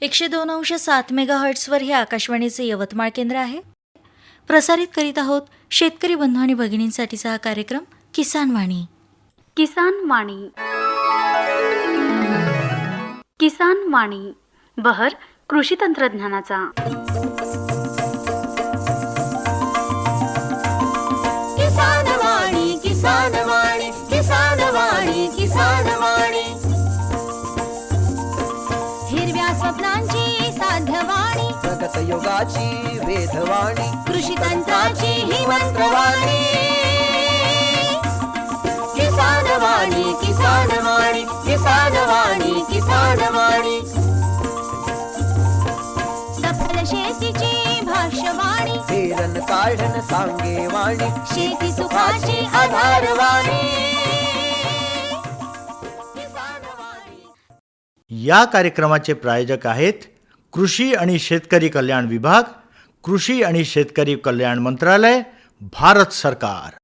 एकशे दोन अंश सात मेगा हर्ट्सवर हे आकाशवाणीचे यवतमाळ केंद्र आहे. प्रसारित करीत आहोत शेतकरी बंधू आणि भगिनींसाठीचा हा कार्यक्रम किसान वाणी. किसान वाणी. किसान वाणी बहर कृषी तंत्रज्ञानाचा. स्वप्नांची साध्यवाणी प्रगत योगाची वेधवाणी. कृषी तंत्राची ही मंत्रवाणी. सफल शेतीची भाष्यवाणी. सांगे वाणी शेती सुखाची आधारवाणी. या कार्यक्रमाचे प्रायोजक आहेत कृषी आणि शेतकरी कल्याण विभाग कृषी आणि शेतकरी कल्याण मंत्रालय भारत सरकार.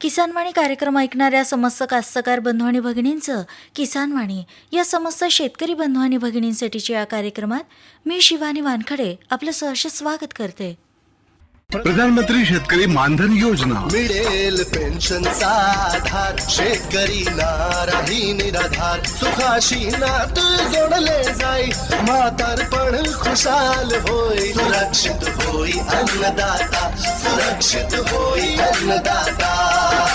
किसानवाणी कार्यक्रम ऐकणाऱ्या समस्त कास्तकार बंधू आणि भगिनींचं किसानवाणी या समस्त शेतकरी बंधू आणि भगिनींसाठीच्या या कार्यक्रमात मी शिवानी वानखडे आपलं सहर्ष स्वागत करते. प्रधानमंत्री शेतकरी मानधन योजना. मिळेल पेन्शनचा आधार. शेतकरी नाराही निराधार. सुखाशी नात जोडले जाई. म्हातारपण खुशाल होई. सुरक्षित होई अन्नदाता. सुरक्षित होई अन्नदाता.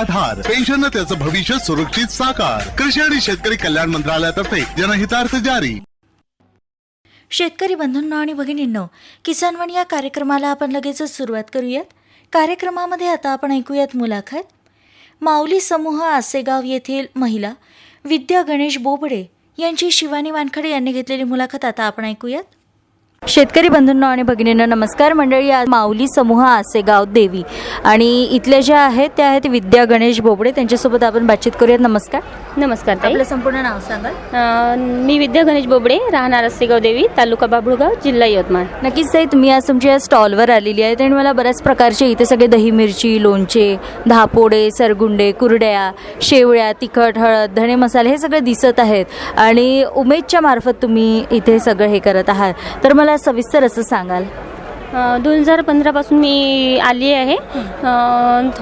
आधार. पेन्शन त्याचं भविष्य सुरक्षित साकार. कृषी आणि शेतकरी कल्याण मंत्रालयातर्फे जनहितार्थ जारी. शेतकरी बंधूंना आणि भगिनींनो किसानवाणी या कार्यक्रमाला आपण लगेचच सुरुवात करूयात. कार्यक्रमामध्ये आता आपण ऐकूयात मुलाखत. माऊली समूह आसेगाव येथील महिला विद्या गणेश बोबडे यांची शिवानी वानखडे यांनी घेतलेली मुलाखत आता आपण ऐकूयात. शेतकरी बंधूंनो आणि भगिनींनो नमस्कार मंडळी. आज माऊली समूह आसेगाव देवी आणि इथल्या ज्या आहेत त्या आहेत विद्या गणेश बोबडे. त्यांच्यासोबत आपण बातचीत करूयात. नमस्कार. नमस्कार ताई. आपलं संपूर्ण नाव सांगाल अं, मी विद्या गणेश बोबडे राहणार असेगाव देवी तालुका बाबुळगाव जिल्हा यवतमाळ. नक्कीच ताई तुम्ही आज तुमच्या या स्टॉलवर आलेली आहेत आणि मला बऱ्याच प्रकारचे इथे सगळे दही मिरची लोणचे धापोडे सरगुंडे कुरड्या शेवळ्या तिखट हळद धणे मसाले हे सगळे दिसत आहेत. आणि उमेदच्या मार्फत तुम्ही इथे सगळं हे करत आहात. तर मला सविस्तर असं सांगाल. दोन हजार पंधरापासून मी आली आहे.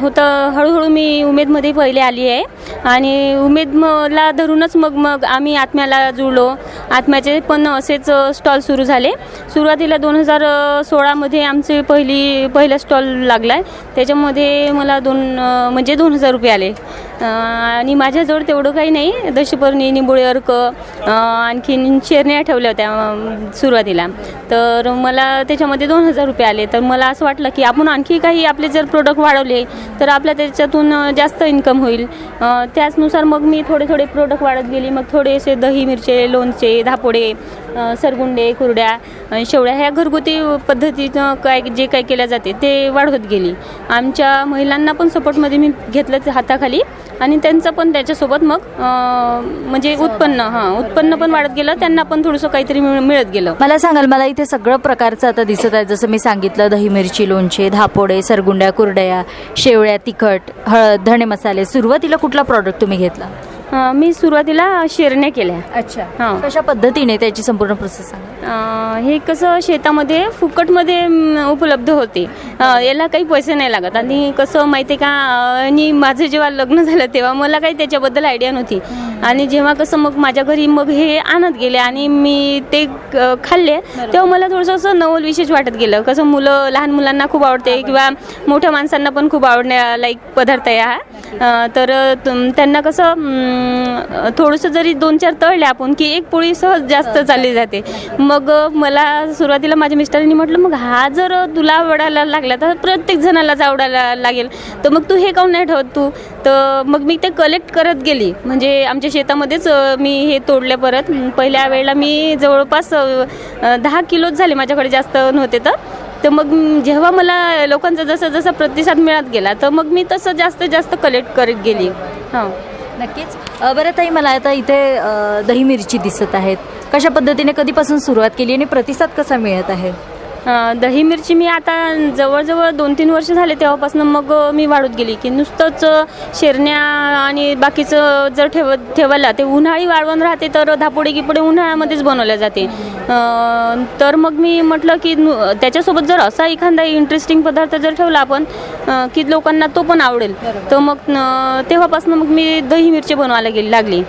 होतं हळूहळू मी उमेदमध्ये पहिले आली आहे. आणि उमेद मला धरूनच मग मग आम्ही आत्म्याला जुळलो. आत्म्याचे पण असेच स्टॉल सुरू झाले. सुरुवातीला दोन हजार सोळामध्ये आमचे पहिली पहिला स्टॉल लागला आहे त्याच्यामध्ये मला दोन म्हणजे दोन हजार रुपये आले. आणि माझ्याजवळ तेवढं काही नाही. दशपर्णी निंबोळी अर्क आणखीन शेरण्या ठेवल्या होत्या सुरुवातीला. तर मला त्याच्यामध्ये दोन हजार रुपये आले. तर मला असं वाटलं की आपण आणखी काही आपले जर प्रोडक्ट वाढवले तर आपल्या त्याच्यातून जास्त इन्कम होईल. त्याचनुसार मग मी थोडे थोडे प्रोडक्ट वाढत गेली. मग थोडेसे दही मिरचे लोणचे धापोडे सरगुंडे कुरड्या अं, शेवळ्या ह्या घरगुती पद्धतीनं काय जे काय केल्या जाते ते वाढवत गेली. आमच्या महिलांना पण सपोर्टमध्ये मी घेतलं हाताखाली आणि त्यांचं पण त्याच्यासोबत मग म्हणजे उत्पन्न हां उत्पन्न पण वाढत गेलं त्यांना पण थोडंसं काहीतरी मिळ- मिळत गेलं. मला सांगाल मला इथे सगळं प्रकारचं आता दिसत आहे. जसं मी सांगितलं दही मिरची लोणचे धापोडे सरगुंड्या कुरड्या शेवळ्या तिखट हळद धणे मसाले सुरुवातीला कुठला प्रॉडक्ट तुम्ही घेतला? अं, मी सुरुवातीला शेरण्या केल्या. अच्छा. हां. कशा पद्धतीने त्याची संपूर्ण प्रोसेस सांगा? अं, हे कसं शेतामध्ये फुकटमध्ये म, उपलब्ध होते. अं, याला काही पैसे नाही लागत. आणि कसं माहिती आहे का अं, आणि माझं जेव्हा लग्न झालं तेव्हा मला काही त्याच्याबद्दल आयडिया नव्हती. आणि जेव्हा कसं मग माझ्या घरी मग हे आणत गेले आणि मी ते अं, खाल्ले तेव्हा मला थोडंसं असं नवल विशेष वाटत गेलं. कसं मुलं लहान मुलांना खूप आवडते किंवा मोठ्या माणसांना पण खूप आवडण्या लाईक पदार्थ आहे हा अं, तर तुम- त्यांना कसं थोडंसं जरी दोन चार तळले आपण की एक पोळी सहज जास्त चालली जाते. मग मला सुरुवातीला माझ्या मिस्टरांनी म्हटलं मग हा जर तुला आवडायला लागला तर प्रत्येक जणालाच आवडायला लागेल तर मग तू हे काऊन नाही ठेवत तू? तर मग मी ते कलेक्ट करत गेली. म्हणजे आमच्या शेतामध्येच मी हे तोडले परत. पहिल्या वेळेला मी जवळपास दहा किलोच झाले माझ्याकडे जास्त नव्हते तर. तर मग जेव्हा मला लोकांचा जसं जसं प्रतिसाद मिळत गेला तर मग मी तसं जास्त जास्त कलेक्ट करत गेली. हां. नक्कीच. बरं ताई मला आता इथे दही मिरची दिसत आहेत. कशा पद्धतीने कधीपासून सुरुवात केली आणि प्रतिसाद कसा मिळत आहे? दही मिरची मी आता जवळजवळ दोन तीन वर्ष झाले तेव्हापासून मग मी वाढत गेली. की नुसतंच शेरण्या आणि बाकीचं जर ठेव ठेवायला ते उन्हाळी वाळवण राहते तर धापोडे गिपोडे उन्हाळ्यामध्येच बनवल्या जाते. तर मग मी म्हटलं की नु- त्याच्यासोबत जर असा एखादा इंटरेस्टिंग पदार्थ जर ठेवला आपण की लोकांना तो पण आवडेल तर मग तेव्हापासून मग मी दही मिरची बनवायला गेली लागली.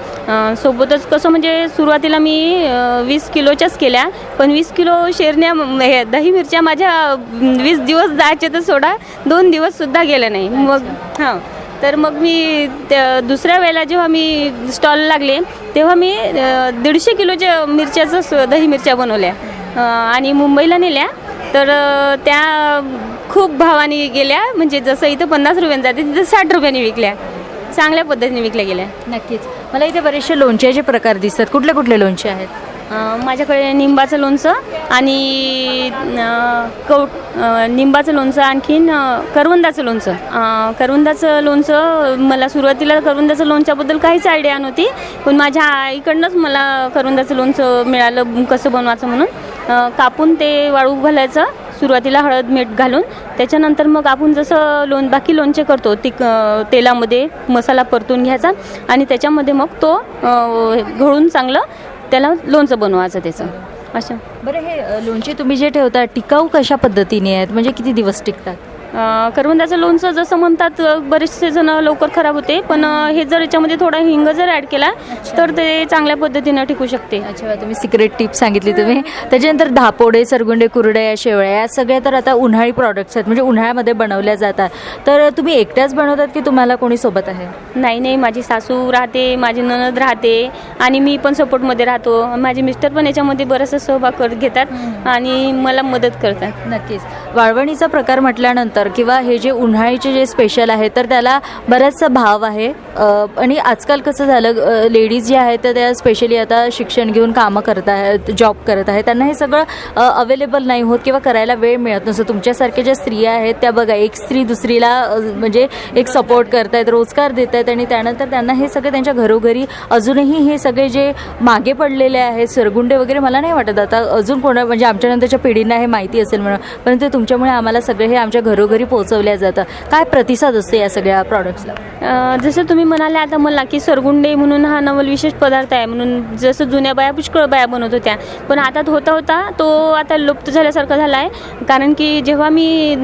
सोबतच कसं म्हणजे सुरुवातीला मी वीस किलोच्याच केल्या पण वीस किलो शेरण्या हे दही मिरच्या माझ्या वीस दिवस जायचे तर सोडा दोन दिवससुद्धा गेले नाही. मग हां. तर मग मी त्या दुसऱ्या वेळेला जेव्हा मी स्टॉल लागले तेव्हा मी दीडशे किलोच्या मिरच्याचं स- दही मिरच्या बनवल्या. आणि मुंबईला नेल्या. तर त्या खूप भावाने गेल्या. म्हणजे जसं इथं पन्नास रुपयाने जाते तिथं साठ रुपयांनी विकल्या. चांगल्या पद्धतीने विकल्या गेल्या. नक्कीच. मला इथे बरेचसे लोणच्याचे प्रकार दिसतात. कुठले कुठले लोणचे आहेत? माझ्याकडे निंबाचं लोणचं आणि अं, कवट निंबाचं लोणचं आणखीन करवंदाचं लोणचं. करवंदाचं लोणचं मला सुरुवातीला करवंदाचं लोणच्याबद्दल काहीच आयडिया नव्हती पण माझ्या आईकडनंच मला करवंदाचं लोणचं मिळालं कसं बनवायचं म्हणून. कापून ते वाळू घालायचं सुरुवातीला हळद मीठ घालून त्याच्यानंतर मग आपण जसं लोण बाकी लोणचे करतो ती तेलामध्ये मसाला परतून घ्यायचा आणि त्याच्यामध्ये मग तो घळून घोळून चांगलं त्याला लोणचं बनवायचं त्याचं. असं बरं हे अ, लोणचे तुम्ही जे ठेवता टिकाऊ कशा पद्धतीने आहेत? म्हणजे किती दिवस टिकतात? करवंदाचं लोणचं जसं म्हणतात बरेचसे जण लवकर खराब होते पण हे जर याच्यामध्ये थोडा हिंग जर ॲड केला तर ते चांगल्या पद्धतीनं टिकू शकते. अच्छा तुम्ही सिक्रेट टिप सांगितली तुम्ही. त्याच्यानंतर धापोडे सरगुंडे कुरड्या शेवळ्या या सगळ्या तर आता उन्हाळी प्रॉडक्ट्स आहेत म्हणजे उन्हाळ्यामध्ये बनवल्या जातात. तर तुम्ही एकट्याच बनवतात की तुम्हाला कोणी सोबत आहे? नाही नाही माझी सासू राहते माझी ननद राहते आणि मी पण सपोर्टमध्ये राहतो. माझे मिस्टर पण याच्यामध्ये बराचसा सहभाग कर घेतात आणि मला मदत करतात. नक्कीच. वाळवणीचा प्रकार म्हटल्यानंतर तर किंवा हे जे उन्हाळीचे जे स्पेशल आहे तर त्याला बराचसा भाव आहे. आणि आजकाल कसं झालं लेडीज जे आहेत तर त्या स्पेशली आता शिक्षण घेऊन कामं करत आहेत जॉब करत आहेत. त्यांना हे सगळं अवेलेबल नाही होत किंवा करायला वेळ मिळत नसतो. तुमच्यासारख्या ज्या स्त्रिया आहेत त्या बघा एक स्त्री दुसरीला म्हणजे एक सपोर्ट करतायत रोजगार देत आहेत आणि त्यानंतर त्यांना हे सगळे त्यांच्या घरोघरी अजूनही हे सगळे जे मागे पडलेले आहेत सरगुंडे वगैरे मला नाही वाटत. आता अजून कोणा म्हणजे आमच्या नंतरच्या पिढींना हे माहिती असेल म्हणून. परंतु तुमच्यामुळे आम्हाला सगळे हे आमच्या घरो घरोघरी पोहोचवल्या जातं. काय प्रतिसाद असतो या सगळ्या प्रॉडक्ट्सला जसं तुम्ही म्हणाले आता मला की सरगुंडे म्हणून हा नवल विशेष पदार्थ आहे. म्हणून जसं जुन्या बाया पुष्कळ बाया बनवत होत्या. पण आता होता होता तो आता लुप्त झाल्यासारखा झाला आहे कारण की जेव्हा मी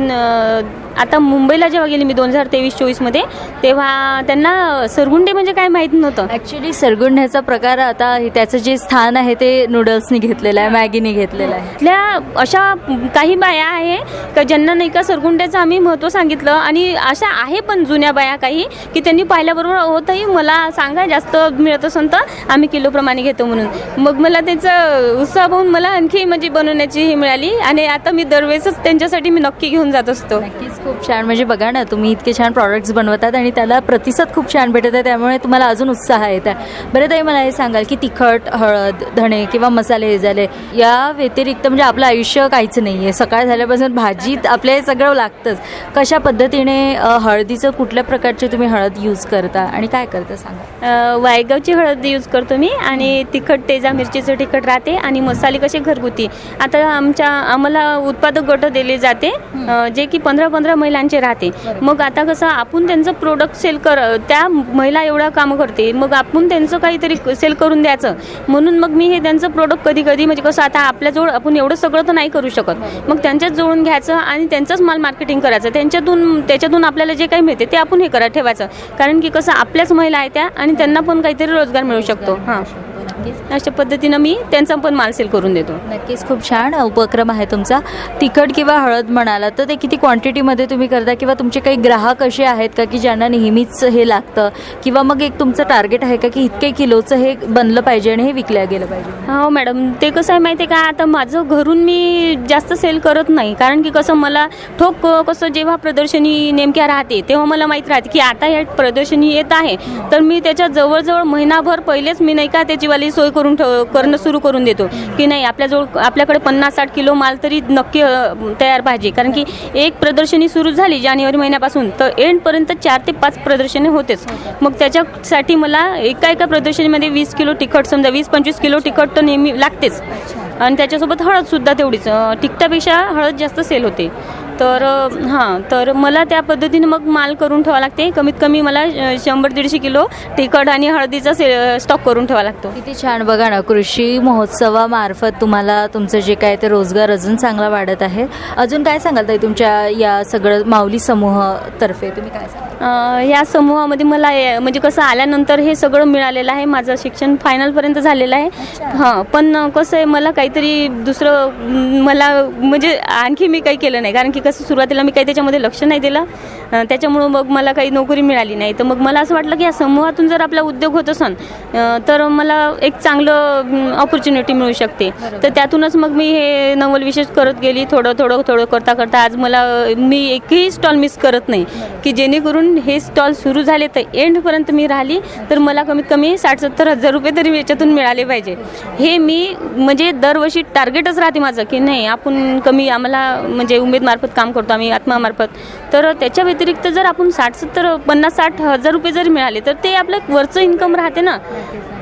आता मुंबईला जेव्हा गेली मी दोन हजार तेवीस चोवीसमध्ये तेव्हा त्यांना सरगुंडे म्हणजे काय माहीत नव्हतं. ॲक्च्युली सरगुंड्याचा प्रकार आता हे- त्याचं जे स्थान आहे ते नूडल्सनी घेतलेलं आहे मॅगीने घेतलेलं आहे. इथल्या अशा काही बाया आहे का ज्यांना नाही का सरगुंड्याचं आम्ही महत्त्व सांगितलं आणि अशा आहे पण जुन्या बाया काही की त्यांनी पाहिल्याबरोबर होतही मला सांगा जास्त मिळत असेल तर आम्ही किलोप्रमाणे घेतो म्हणून. मग मला त्याचं उत्साह पाहून मला आणखी म्हणजे बनवण्याची ही मिळाली आणि आता मी दरवेळेसच त्यांच्यासाठी मी नक्की घेऊन जात असतो. नक्कीच खूप छान. म्हणजे बघा ना तुम्ही इतके छान प्रॉडक्ट्स बनवतात आणि त्याला प्रतिसाद खूप छान भेटत आहे त्यामुळे तुम्हाला अजून उत्साह येत आहे. बरं ताई मला हे सांगाल की तिखट हळद धणे किंवा मसाले हे झाले. या व्यतिरिक्त म्हणजे आपलं आयुष्य काहीच नाही आहे सकाळ झाल्यापासून भाजीत आपले सगळं लागतं. लागतंच कशा पद्धतीने हळदीचं कुठल्या प्रकारचे तुम्ही हळद यूज करता आणि काय करता सांगा? वायगावची हळद यूज करतो मी आणि तिखट तेजा मिरचीचं तिखट राहते आणि मसाले कसे घरगुती. आता आमच्या आम्हाला उत्पादक गट दिले जाते जे की पंधरा पंधरा महिलांचे राहते. मग आता कसं आपण त्यांचं प्रोडक्ट सेल कर त्या महिला एवढं काम करते मग आपण त्यांचं काहीतरी सेल करून द्यायचं. म्हणून मग मी हे त्यांचं प्रोडक्ट कधी कधी म्हणजे कसं आता आपल्याजवळ आपण एवढं सगळं तर नाही करू शकत. मग त्यांच्याच जोडून घ्यायचं आणि त्यांचंच माल मार्केटिंग करायचं त्यांच्यातून त्याच्यातून आपल्याला जे काही मिळते ते आपण हे करा ठेवायचं. कारण की कसं आपल्याच महिला आहेत त्या आणि त्यांना पण काहीतरी रोजगार मिळू शकतो. हां. अशा पद्धतीनं मी त्यांचा पण माल सेल करून देतो. नक्कीच खूप छान उपक्रम आहे तुमचा. तिखट किंवा हळद म्हणाला तर ते किती क्वांटिटीमध्ये तुम्ही करता किंवा तुमचे काही ग्राहक असे आहेत का की ज्यांना नेहमीच हे लागतं? किंवा मग एक तुमचं टार्गेट आहे का की इतके किलोचं हे बनलं पाहिजे आणि हे विकलं गेलं पाहिजे? हो मॅडम ते कसं आहे माहिती आहे का? आता माझं घरून मी जास्त सेल करत नाही. कारण की कसं मला ठोक कसं जेव्हा प्रदर्शनी नेमक्या राहते तेव्हा मला माहीत राहते की आता या प्रदर्शनी येत आहे. तर मी त्याच्या जवळजवळ महिनाभर पहिलेच मी नाही का वाली सोय करून ठेव करणं सुरू करून देतो. की नाही आपल्याजवळ आपल्याकडे पन्नास साठ किलो माल तरी नक्की तयार पाहिजे. कारण की एक प्रदर्शनी सुरू झाली जानेवारी महिन्यापासून तर एंडपर्यंत चार ते पाच प्रदर्शने होतेच. मग त्याच्यासाठी मला एका एका प्रदर्शनीमध्ये वीस किलो तिखट समजा वीस पंचवीस किलो तिखट तर नेहमी लागतेच. आणि त्याच्यासोबत हळदसुद्धा तेवढीच. तिखटापेक्षा हळद जास्त सेल होते. तर हां तर मला त्या पद्धतीने मग माल करून ठेवावा लागते. कमीत कमी मला शंभर दीडशे किलो तिखट आणि हळदीचा से स्टॉक करून ठेवावा लागतो. किती छान बघा ना कृषी महोत्सवामार्फत तुम्हाला तुमचं जे काय ते रोजगार अजून चांगला वाढत आहे. अजून काय सांगाल ताई तुमच्या या सगळं माऊली समूह तर्फे? तुम्ही काय सांगाल? या समूहामध्ये मला म्हणजे कसं आल्यानंतर हे सगळं मिळालेलं आहे. माझं शिक्षण फायनलपर्यंत झालेलं आहे. हां पण कसं आहे मला काहीतरी दुसरं मला म्हणजे आणखी मी काही केलं नाही. कारण की कसं सुरुवातीला मी काही त्याच्यामध्ये लक्ष नाही दिलं. त्याच्यामुळं मग मला काही नोकरी मिळाली नाही. तर मग मला असं वाटलं की या समूहातून जर आपला उद्योग होत असन तर मला एक चांगलं ऑपॉर्च्युनिटी मिळू शकते. तर त्यातूनच मग मी हे नवल विशेष करत गेली. थोडं थोडं थोडं करता करता आज मला मी एकही स्टॉल मिस करत नाही. की जेणेकरून हे स्टॉल सुरू झाले तर एंडपर्यंत मी राहिली तर मला कमीत कमी साठ सत्तर हजार रुपये तरी याच्यातून मिळाले पाहिजे. हे मी म्हणजे दरवर्षी टार्गेटच राहते माझं की नाही आपण कमी आम्हाला म्हणजे उमेदमार्फत काम करतो आम्ही आत्मामार्फत. तर त्याच्या व्यतिरिक्त जर आपण साठ सत्तर पन्नास साठ हजार रुपये जरी मिळाले तर ते आपलं वरचं इन्कम राहते ना.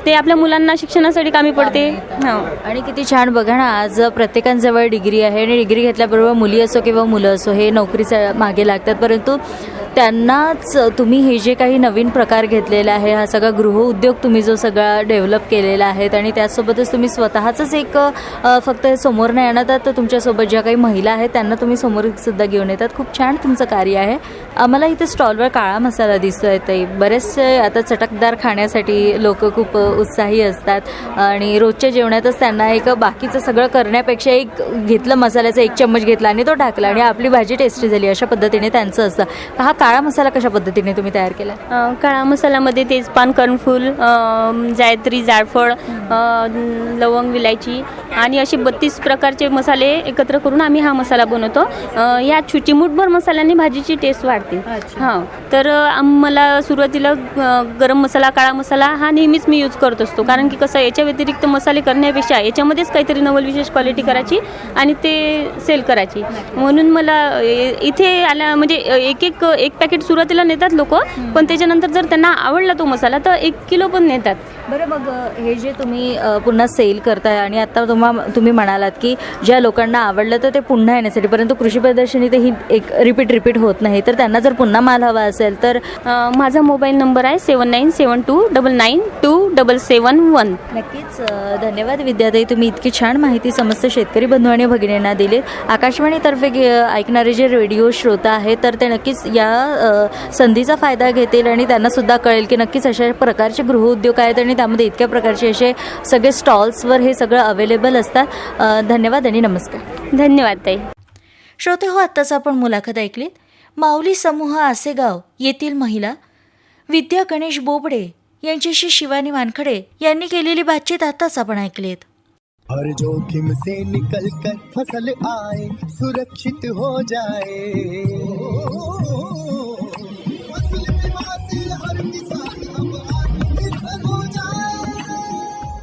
ते आपल्या मुलांना शिक्षणासाठी कामी पडते. हां. आणि किती छान बघा ना आज प्रत्येकांजवळ डिग्री आहे आणि डिग्री घेतल्याबरोबर मुली असो किंवा मुलं असो हे नोकरीच्या मागे लागतात. परंतु त्यांनाच तुम्ही हे जे काही नवीन प्रकार घेतलेला आहे हा सगळा गृहउद्योग तुम्ही जो सगळा डेव्हलप केलेला आहे आणि त्याचसोबतच तुम्ही स्वतःचंच एक फक्त समोर नाही आणत आहात तर तुमच्यासोबत ज्या काही महिला आहेत त्यांना तुम्ही समोर सुद्धा घेऊन येतात. खूप छान तुमचं कार्य आहे. आम्हाला इथे स्टॉलवर काळा मसाला दिसतो आहे बरेचसे आता चटकदार खाण्यासाठी लोक खूप उत्साही असतात आणि रोजच्या जेवणातच त्यांना एक बाकीचं सगळं करण्यापेक्षा एक घेतलं मसाल्याचा एक चम्मच घेतला आणि तो टाकला आणि आपली भाजी टेस्टी झाली अशा पद्धतीने त्यांचं असतं. हा काळा मसाला कशा पद्धतीने तुम्ही तयार केला काळा मसाल्यामध्ये तेजपान कर्णफूल जायत्री जायफळ लवंग विलायची आणि असे बत्तीस प्रकारचे मसाले एकत्र करून आम्ही हा मसाला बनवतो. या चिमूटभर मसाल्याने भाजीची टेस्ट वाढते. हां तर मला सुरुवातीला गरम मसाला काळा मसाला हा नेहमीच मी यूज करत असतो. कारण की कसं याच्या व्यतिरिक्त मसाले करण्यापेक्षा याच्यामध्येच काहीतरी नवल विशेष क्वालिटी करायची आणि ते सेल करायची. म्हणून मला इथे आल्या म्हणजे एक एक एक पॅकेट सुरुवातीला नेतात लोक पण त्याच्यानंतर जर त्यांना आवडला तो मसाला तर एक किलो पण नेतात. बरं मग हे जे तुम्ही पुन्हा सेल करताय आणि आता तुम्हा तुम्ही म्हणालात की ज्या लोकांना आवडलं तर ते पुन्हा येण्यासाठी परंतु कृषी प्रदर्शनी ते ही एक रिपीट रिपीट होत नाही. तर त्यांना जर पुन्हा माल हवा असेल तर? माझा मोबाईल नंबर आहे seven nine seven two double nine two double seven one. नक्कीच धन्यवाद विद्याताई. तुम्ही इतकी छान माहिती समस्त शेतकरी बंधू आणि भगिनींना दिली आकाशवाणीतर्फे ऐकणारे जे रेडिओ श्रोता आहेत तर ते नक्कीच या संधीचा फायदा घेतील आणि त्यांना सुद्धा कळेल की नक्कीच अशा प्रकारचे गृहउद्योग आहेत आणि त्यामध्ये इतक्या प्रकारचे असे सगळे स्टॉल्सवर हे सगळं अवेलेबल असतात. धन्यवाद आणि नमस्कार. धन्यवाद ताई. श्रोते हो आत्ताच आपण मुलाखत ऐकलीत. माऊली समूह आसेगाव येथील महिला विद्या गणेश बोबडे यांच्याशी शिवानी वानखडे यांनी केलेली बातचीत आताच आपण ऐकलीत. हर जोखिम से निकल कर फसल आए सुरक्षित हो जाए। फसल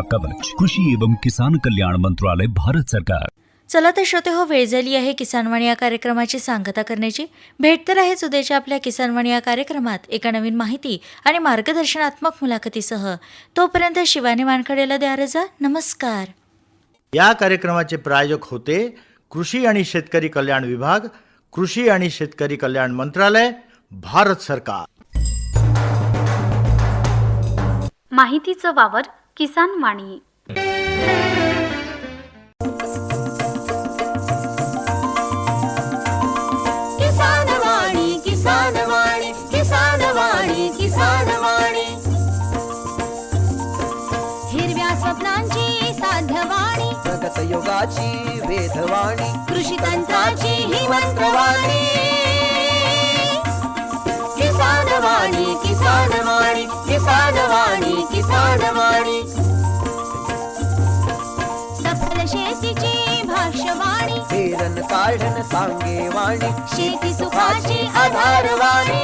कवच कृषी एवं किसान कल्याण मंत्रालय भारत सरकार. चला तर श्रोते हो वेळ झाली आहे किसानवाणी या कार्यक्रमाची सांगता करण्याची. भेट तर आहेच उद्याच्या आपल्या किसानवाणी या कार्यक्रमात. एका नवीन माहिती आणि मार्गदर्शनात्मक मुलाखतीसह. तोपर्यंत शिवानी वानखडेला द्या रजा. नमस्कार. या कार्यक्रमाचे प्रायोजक होते कृषी आणि शेतकरी कल्याण विभाग कृषी आणि शेतकरी कल्याण मंत्रालय भारत सरकार. माहितीचं वावर किसान वाणी. किसान वाणी किसान वाणी किसान वाणी किसान वाणी. हिरव्या स्वप्नांची साध्यवाणी प्रगत योगाची वेधवाणी. कृषी तंत्राची ही मंत्रवाणी. किसान वाणी किसान वाणी किसान वाणी किसान वाणी सफल शेतीची भाष्यवाणी पेरन काढण सांगे वाणी शेती सुखाची आधारवाणी.